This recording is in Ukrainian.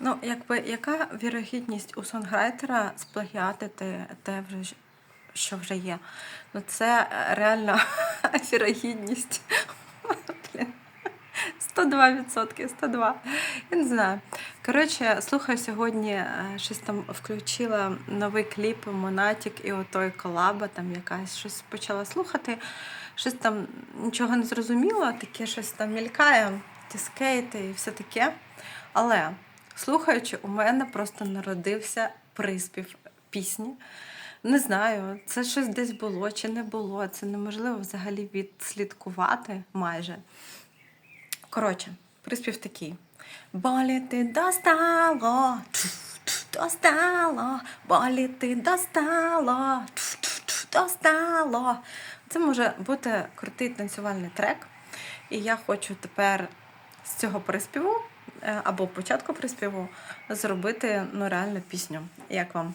Ну, якби яка вірогідність у сонграйтера сплагіатити те, що вже є? Ну, це е, реальна вірогідність. 102%, 102. Я не знаю. Коротше, слухаю сьогодні, е, щось там включила новий кліп Монатік і отой колаба, там якась щось почала слухати. Щось там нічого не зрозуміло, таке щось там мількає, ті скейти і все таке. Але слухаючи, у мене просто народився приспів пісні. Не знаю, це щось десь було чи не було. Це неможливо взагалі відслідкувати майже. Коротше, приспів такий. Боліти достало, достало, боліти достало, достало. Це може бути крутий танцювальний трек. І я хочу тепер з цього приспіву е, або початку приспіву зробити ну, реально пісню. Як вам?